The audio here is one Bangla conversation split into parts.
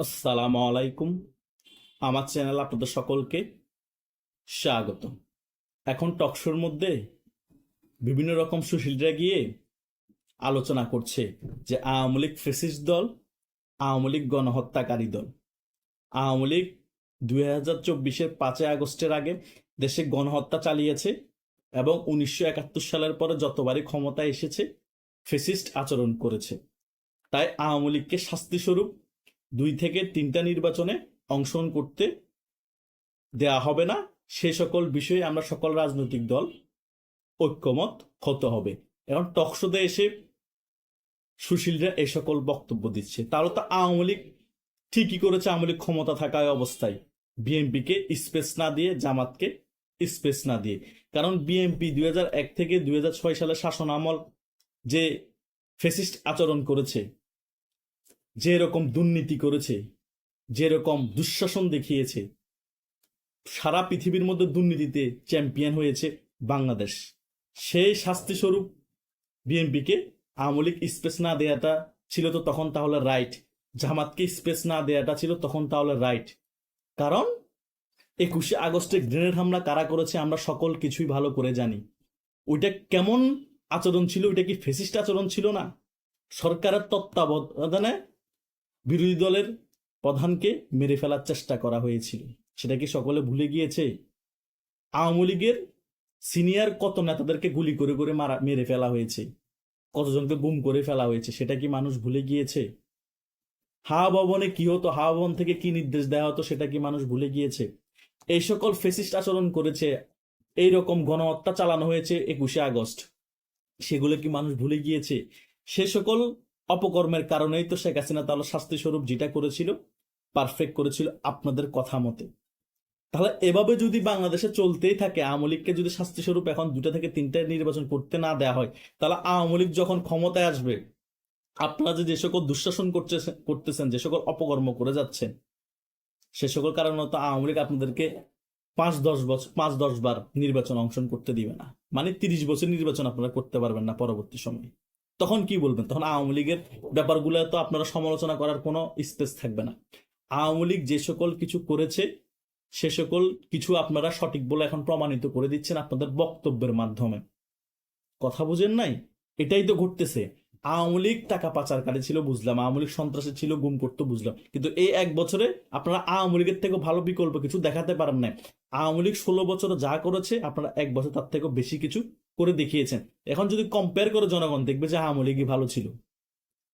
আসসালামু আলাইকুম। আমার চ্যানেল আপনাদের সকলকে স্বাগত এখন টকশোর মধ্যে বিভিন্ন রকম সুশীলরা গিয়ে আলোচনা করছে যে আওয়ামী লীগ ফেসিস দল, আওয়ামী লীগ গণহত্যাকারী দল। আওয়ামী লীগ দুই হাজার চব্বিশের পাঁচই আগস্টের আগে দেশে গণহত্যা চালিয়েছে এবং উনিশশো একাত্তর সালের পরে যতবারই ক্ষমতায় এসেছে ফেসিস্ট আচরণ করেছে। তাই আওয়ামী লীগকে শাস্তিস্বরূপ দুই থেকে তিনটা নির্বাচনে অংশগ্রহণ করতে দেয়া হবে না। সে সকল বিষয়ে আমরা সকল রাজনৈতিক দল ঐক্যমত হতে হবে। এখন টকশোতে এসে সুশীলরা এই সকল বক্তব্য দিচ্ছে। তাহলে তো আওয়ামী লীগ ঠিকই করেছে, আওয়ামী লীগ ক্ষমতা থাকায় অবস্থায়। বিএনপিকে স্পেস না দিয়ে, জামাতকে স্পেস না দিয়ে। কারণ বিএনপি দুই এক থেকে দুই হাজার ছয় সালে শাসন আমল যে ফেসিস্ট আচরণ করেছে যে রকম দুর্নীতি করেছে যে রকম দুঃশাসন দেখিয়েছে, সারা পৃথিবীর মধ্যে দুর্নীতিতে চ্যাম্পিয়ন হয়েছে বাংলাদেশ। সেই শাস্তিস্বরূপ বিএনপিকে আওয়ামী লীগ স্পেস না দেয়াটা ছিল তো তখন তাহলে রাইট জামাতকে স্পেস না দেয়াটা ছিল তখন তাহলে রাইট কারণ একুশে আগস্টে গ্রেনেড হামলা কারা করেছে আমরা সকল কিছুই ভালো করে জানি। ওইটা কেমন আচরণ ছিল, ওইটা কি ফেসিস্ট আচরণ ছিল না? সরকারের তত্ত্বাবধানে বিরোধী দলের প্রধানকে মেরে ফেলার চেষ্টা করা হয়েছিল। সেটা কি সকলে ভুলে গিয়েছে? আওয়ামী লীগের সিনিয়র কত নেতাদেরকে গুলি করে করে মারা, মেরে ফেলা হয়েছে? কতজনকে গুম করে ফেলা হয়েছে, সেটা কি মানুষ ভুলে গিয়েছে? হাওয়া ভবনে কি হতো হাওয়া ভবন থেকে কি নির্দেশ দেওয়া হতো, সেটা কি মানুষ ভুলে গিয়েছে? এই সকল ফেসিস্ট আচরণ করেছে, এই রকম গণহত্যা চালানো হয়েছে একুশে আগস্ট। সেগুলো কি মানুষ ভুলে গিয়েছে? সে সকল অপকর্মের কারণেই তো শেখ হাসিনা তাহলে শাস্তি স্বরূপ যেটা করেছিল পারফেক্ট করেছিল আপনাদের কথা মতে। তাহলে এভাবে যদি বাংলাদেশে চলতেই থাকে, আওয়ামী লীগকে যদি শাস্তি স্বরূপ এখন দুটা থেকে তিনটা নির্বাচন করতে না দেওয়া হয়, তাহলে আওয়ামী লীগ যখন ক্ষমতায় আসবে, আপনারা যে সকল দুঃশাসন করতেছেন করতেছেন, যে সকল অপকর্ম করে যাচ্ছেন, সে সকল কারণে তো আওয়ামী লীগ আপনাদেরকে পাঁচ, দশ বছর, পাঁচ, দশ বার নির্বাচন অংশগ্রহণ করতে দিবে না। মানে তিরিশ বছর নির্বাচন আপনারা করতে পারবেন না পরবর্তী সময়ে। তখন কি বলবেন? তখন আওয়ামী লীগের ব্যাপারগুলো তো আপনারা সমালোচনা করার কোনো স্পেস থাকবে না। আওয়ামী লীগ যে সকল কিছু করেছে, সে সকল কিছু আপনারা সঠিক বলে এখন প্রমাণিত করে দিচ্ছেন আপনাদের বক্তব্যের মাধ্যমে। কথা বুঝেন নাই? এটাই তো ঘটতেছে। আওয়ামী লীগ টাকা পাচারকারী ছিল, বুঝলাম। আওয়ামী লীগ সন্ত্রাসী ছিল, গুম করতে, বুঝলাম। কিন্তু এই এক বছরে আপনারা আওয়ামী লীগের থেকে ভালো বিকল্প কিছু দেখাতে পারেন না আওয়ামী লীগ ষোলো বছরে যা করেছে, আপনারা এক বছর তার থেকেও বেশি কিছু করে দেখিয়েছেন। এখন যদি কম্পেয়ার করে জনগণ দেখবে যে আওয়ামী লীগই ভালো ছিল।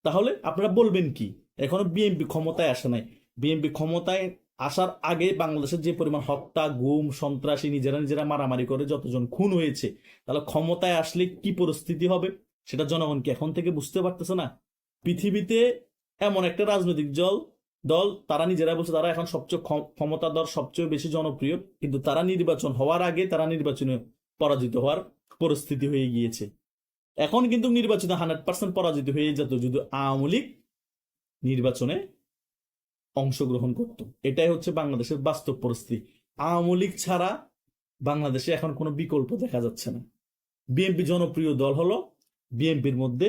তাহলে আপনারা বলবেন কি? এখনও বিএনপি ক্ষমতায় আসে নাই। বিএনপি ক্ষমতায় আসার আগে বাংলাদেশের যে পরিমাণ হত্যা, গুম, সন্ত্রাসী নিজেরা নিজেরা মারামারি করে যতজন খুন হয়েছে, তাহলে ক্ষমতায় আসলে কি পরিস্থিতি হবে? সেটা জনগণ কি এখন থেকে বুঝতে পারতেছে না? পৃথিবীতে এমন একটা রাজনৈতিক দল দল, তারা নিজেরা বলছে, তারা এখন সবচেয়ে ক্ষম- ক্ষমতাধর, সবচেয়ে বেশি জনপ্রিয়। কিন্তু তারা নির্বাচন হওয়ার আগে তারা নির্বাচনে পরাজিত হওয়ার পরিস্থিতি হয়ে গিয়েছে। এখন কিন্তু নির্বাচনে হান্ড্রেড পার্সেন্ট পরাজিত হয়ে যেত যদি আওয়ামী লীগ নির্বাচনে অংশগ্রহণ করত। এটাই হচ্ছে বাংলাদেশের বাস্তব পরিস্থিতি। আওয়ামী লীগ ছাড়া বাংলাদেশে এখন কোনো বিকল্প দেখা যাচ্ছে না। বিএনপি জনপ্রিয় দল হলো বিএনপির মধ্যে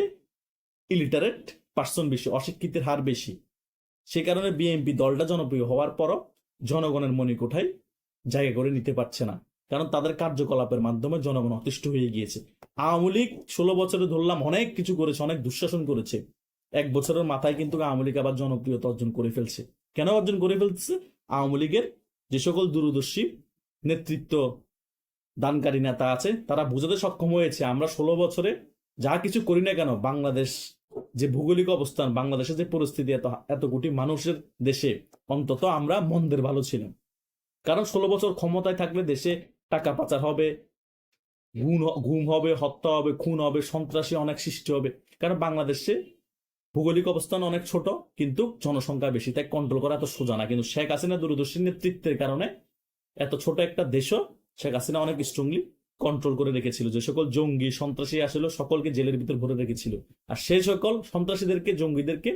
ইলিটারেট পার্সন বেশি, অশিক্ষিতের হার বেশি। সে কারণে বিএনপি দলটা জনপ্রিয় হওয়ার পরও জনগণের মনিকোঠায় জায়গা করে নিতে পারছে না। কারণ তাদের কার্যকলাপের মাধ্যমে জনগণ অতিষ্ঠ হয়ে গিয়েছে। আওয়ামী লীগ ষোলো বছরে ধরলাম অনেক কিছু করেছে, অনেক দুঃশাসন করেছে। এক বছরের মাথায় কিন্তু আওয়ামী লীগ আবার জনপ্রিয়তা অর্জন করে ফেলছে। কেন অর্জন করে ফেলছে? আওয়ামী লীগের যে সকল দূরদর্শী নেতৃত্ব দানকারী নেতা আছে, তারা বোঝাতে সক্ষম হয়েছে, আমরা ষোলো বছরে যা কিছু করি না কেন, বাংলাদেশ যে ভৌগোলিক অবস্থান, বাংলাদেশের যে পরিস্থিতি এত এত কোটি মানুষের দেশে, অন্তত আমরা মন্দের ভালো ছিলাম। কারণ ষোলো বছর ক্ষমতায় থাকলে দেশে টাকা পাচার হবে, গুণ ঘুম হবে, হত্যা হবে, খুন হবে, সন্ত্রাসী অনেক সৃষ্টি হবে। কারণ বাংলাদেশে ভৌগোলিক অবস্থান অনেক ছোট, কিন্তু জনসংখ্যা বেশি, তাই কন্ট্রোল করা এত সোজা না। কিন্তু শেখ হাসিনা দূরদর্শী নেতৃত্বের কারণে এত ছোট একটা দেশও শেখ হাসিনা অনেক স্ট্রংলি কন্ট্রোল করে রেখেছিল। যে সকল জঙ্গি, সন্ত্রাসী আসলে, সকলকে জেলের ভিতর ভরে রেখেছিল। আর সেই সকল সন্ত্রাসীদেরকে, জঙ্গিদেরকে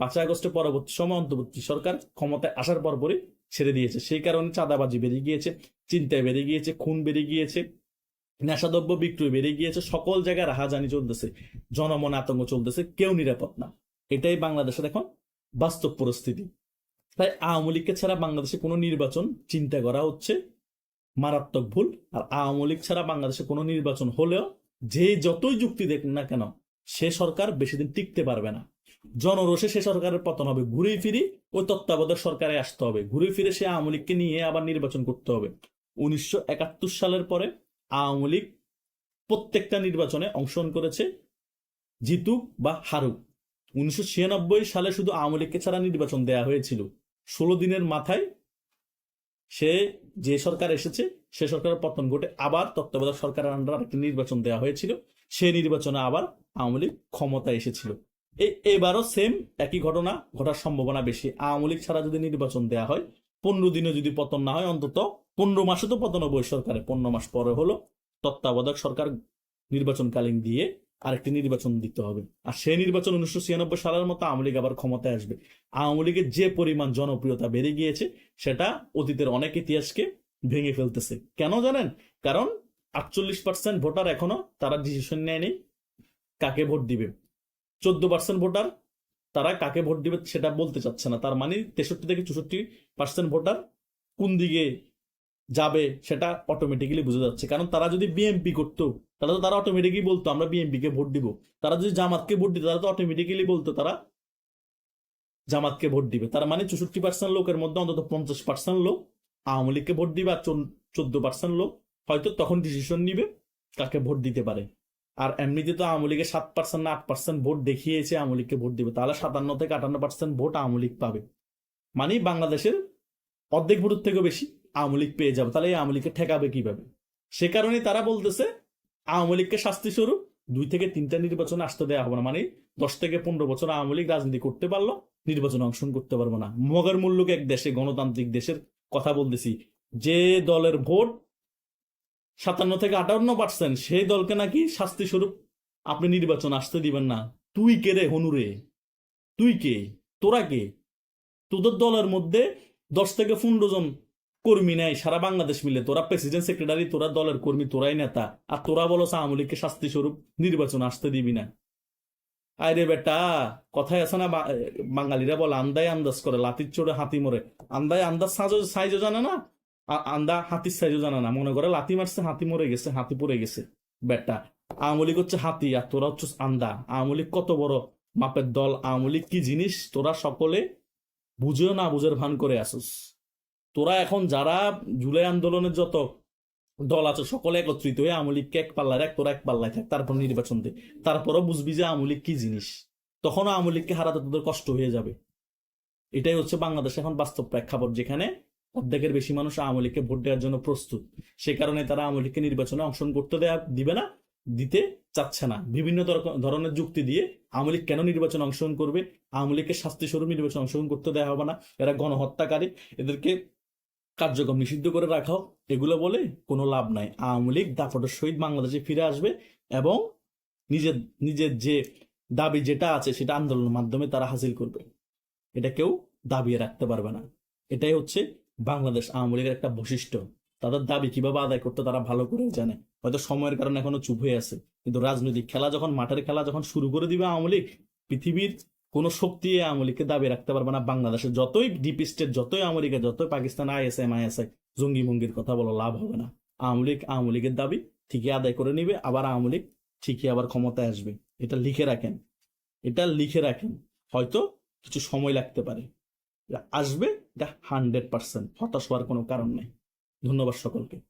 পাঁচই আগস্টের পরবর্তী সময় অন্তর্বর্তী সরকার ক্ষমতায় আসার পরপরই ছেড়ে দিয়েছে। সেই কারণে চাঁদাবাজি বেড়ে গিয়েছে, চিন্তায় বেড়ে গিয়েছে, খুন বেড়ে গিয়েছে, নেশাদ্রব্য বিক্রয় বেড়ে গিয়েছে, সকল জায়গায় রাহাজানি চলতেছে, জনমনে আতঙ্ক চলতেছে, কেউ নিরাপদ না। এটাই বাংলাদেশের এখন বাস্তব পরিস্থিতি। তাই আওয়ামী লীগকে ছাড়া বাংলাদেশে কোনো নির্বাচন চিন্তা করা হচ্ছে মারাত্মক ভুল, আর আওয়ামী লীগ ছাড়া বাংলাদেশে কোনো নির্বাচন হলেও যে যতই যুক্তি দেখ না কেন, সে সরকার বেশি দিন টিকতে পারবে না। জনরোষে সে সরকারের পতন হবে ঘুরে ফিরে ওই তত্ত্বাবধায়ক সরকারে আসতে হবে। ঘুরে ফিরে সে আওয়ামী লীগকে নিয়ে আবার নির্বাচন করতে হবে। উনিশশো একাত্তর সালের পরে আওয়ামী লীগ প্রত্যেকটা নির্বাচনে অংশগ্রহণ করেছে, জিতুক বা হারুক। উনিশশো ছিয়ানব্বই সালে শুধু আওয়ামী লীগকে ছাড়া নির্বাচন দেয়া হয়েছিল। ষোলো দিনের মাথায় সে, যে সরকার এসেছে, সে সরকারের পতন ঘটে আবার তত্ত্বাবধায়ক সরকারের আন্ডার একটি নির্বাচন দেওয়া হয়েছিল। সেই নির্বাচনে আবার আওয়ামী লীগ ক্ষমতা এসেছিল। এবারও সেম একই ঘটনা, ঘটার সম্ভাবনা বেশি। আওয়ামী লীগ ছাড়া যদি নির্বাচন দেওয়া হয়, পনেরো দিনে যদি পতন না হয়, অন্তত পনেরো মাসে তো পতন হবে সরকারে। পনেরো মাস পরে হলো তত্ত্বাবধায়ক সরকার নির্বাচনকালীন দিয়ে আরেকটি নির্বাচন দিতে হবে। আর সেই নির্বাচন উনিশশো ছিয়ানব্বই সালের মতো আওয়ামী লীগ আবার ক্ষমতায় আসবে। আওয়ামী লীগের যে পরিমাণ জনপ্রিয়তা বেড়ে গিয়েছে, সেটা অতীতের অনেক ইতিহাসকে ভেঙে ফেলতেছে। কেন জানেন? কারণ আটচল্লিশ পার্সেন্ট ভোটার এখনও তারা ডিসিশন নেয়নি কাকে ভোট দিবে। চোদ্দ পার্সেন্ট ভোটার, তারা কাকে ভোট দিবে সেটা বলতে চাচ্ছে না। তার মানে তেষট্টি থেকে চৌষট্টি পার্সেন্ট ভোটার কোন দিকে যাবে সেটা অটোমেটিক্যালি বুঝে যাচ্ছে। কারণ তারা যদি বিএমপি করতো, তাহলে তো তারা অটোমেটিকলি বলতো, আমরা বিএমপি কে ভোট দিব। তারা যদি জামাতকে ভোট দিত তারা তো অটোমেটিক্যালি বলতো তারা জামাতকে ভোট দিবে। তার মানে চৌষট্টি পার্সেন্ট লোকের মধ্যে অন্তত পঞ্চাশ পার্সেন্ট লোক আওয়ামী লীগকে ভোট দিবে আর চোদ্দ পার্সেন্ট লোক হয়তো তখন ডিসিশন নিবে কাকে ভোট দিতে পারে। আর এমনিতে তো আওয়ামী লীগের সাত পার্সেন্ট না আট পার্সেন্ট ভোট দেখিয়েছে আওয়ামী লীগকে ভোট দিবে। তাহলে সাতান্ন থেকে আটান্ন পার্সেন্ট ভোট আওয়ামী লীগ পাবে। মানে বাংলাদেশের অর্ধেক ভোটের থেকেও বেশি আওয়ামী লীগ পেয়ে যাবে। তাহলে এই আওয়ামী লীগকে ঠেকাবে কীভাবে? সে কারণে তারা বলতেছে, আওয়ামী লীগকে শাস্তি স্বরূপ দুই থেকে তিনটা নির্বাচনে আসতে দেওয়া হবে না। মানে দশ থেকে পনেরো বছর আওয়ামী লীগ রাজনীতি করতে পারল, নির্বাচনে অংশগ্রহণ করতে পারব না। মগের মূল্যক এক দেশে, গণতান্ত্রিক দেশের কথা বলতেছি। যে দলের ভোট সাতান্ন থেকে আটান্ন পার্সেন্ট সেই দলকে নাকি শাস্তি স্বরূপ আপনি নির্বাচন আসতে দিবেন না। তুই কে রে হনুরে তুই কে? তোরা কে? তোদের দলের মধ্যে দশ থেকে পনেরো জন কর্মী নেই সারা বাংলাদেশ মিলে। তোরা প্রেসিডেন্ট সেক্রেটারি তোরা দলের কর্মী, তোরাই নেতা। আর তোরা বলো আওয়ামী লীগকে শাস্তি স্বরূপ নির্বাচন আসতে দিবি না। আরে বেটা কথায় আছে না বাঙালিরা বলে, আন্দায় আন্দাজ করে লাতির চড়ে হাতি মরে। আন্দায় আন্দাজ সাইজও জানে না? আন্দা হাতির সাইজও জানে না। মনে করে লাতি মারছে, হাতি মরে গেছে, হাতি পড়ে গেছে আওয়ামী লীগ হচ্ছে হাতি আর তোরা হচ্ছে আন্দা। আওয়ামী লীগ কত বড় মাপের দল আওয়ামী লীগ কি জিনিস? তোরা সকলে বুঝেও না বুঝের ভান করে আসুস। তোরা এখন যারা জুলাই আন্দোলনের যত দল আছে, সকলে একত্রিত হয়ে আওয়ামী লীগকে এক পাল্লায় এক তোরা এক পাল্লায় থাক, তারপর নির্বাচন দে। তারপরও বুঝবি যে আওয়ামী লীগ কি জিনিস। তখনও আওয়ামী লীগকে হারাতে তোদের কষ্ট হয়ে যাবে। এটাই হচ্ছে বাংলাদেশ এখন বাস্তব প্রেক্ষাপট, যেখানে অর্ধেকের বেশি মানুষ আওয়ামী লীগকে ভোট দেওয়ার জন্য প্রস্তুত। সে কারণে তারা আওয়ামী লীগকে নির্বাচনে অংশগ্রহণ করতে দেয়া দিবে না, দিতে চাচ্ছে না। বিভিন্ন ধর- ধরনের যুক্তি দিয়ে আওয়ামী লীগ কেন নির্বাচনে অংশগ্রহণ করবে? আওয়ামী লীগকে স্বরূপ নির্বাচনে অংশগ্রহণ করতে দেওয়া হবে না। এরা গণহত্যাকারী। এদেরকে কার্যক্রম নিষিদ্ধ করে রাখাও এগুলো বলে কোনো লাভ নাই। আওয়ামী লীগ দাপটের সহিত বাংলাদেশে ফিরে আসবে এবং নিজের নিজের যে দাবি যেটা আছে সেটা আন্দোলনের মাধ্যমে তারা হাসিল করবে। এটা কেউ দাবিয়ে রাখতে পারবে না। এটাই হচ্ছে বাংলাদেশ আওয়ামী লীগের একটা বৈশিষ্ট্য। তাদের দাবি কীভাবে আদায় করতে তারা ভালো করে জানে। হয়তো সময়ের কারণে এখনও চুপ হয়ে আছে। কিন্তু রাজনৈতিক খেলা যখন, মাঠের খেলা যখন শুরু করে দিবে আওয়ামী লীগ, পৃথিবীর কোন শক্তি আওয়ামী লীগকে দাবি রাখতে পারবে না। বাংলাদেশে যতই ডিপ স্টেট যতই আমেরিকা যতই পাকিস্তান আইএসএম আইএসআই জঙ্গি মঙ্গির কথা বলো, লাভ হবে না। আওয়ামী লীগ আওয়ামী লীগের দাবি ঠিকই আদায় করে নিবে, আবার আওয়ামী লীগ ঠিকই আবার ক্ষমতায় আসবে। এটা লিখে রাখেন। এটা লিখে রাখেন। হয়তো কিছু সময় লাগতে পারে। আসবে এটা হান্ড্রেড পার্সেন্ট হতাশ হওয়ার কোনো কারণ নেই। ধন্যবাদ সকলকে।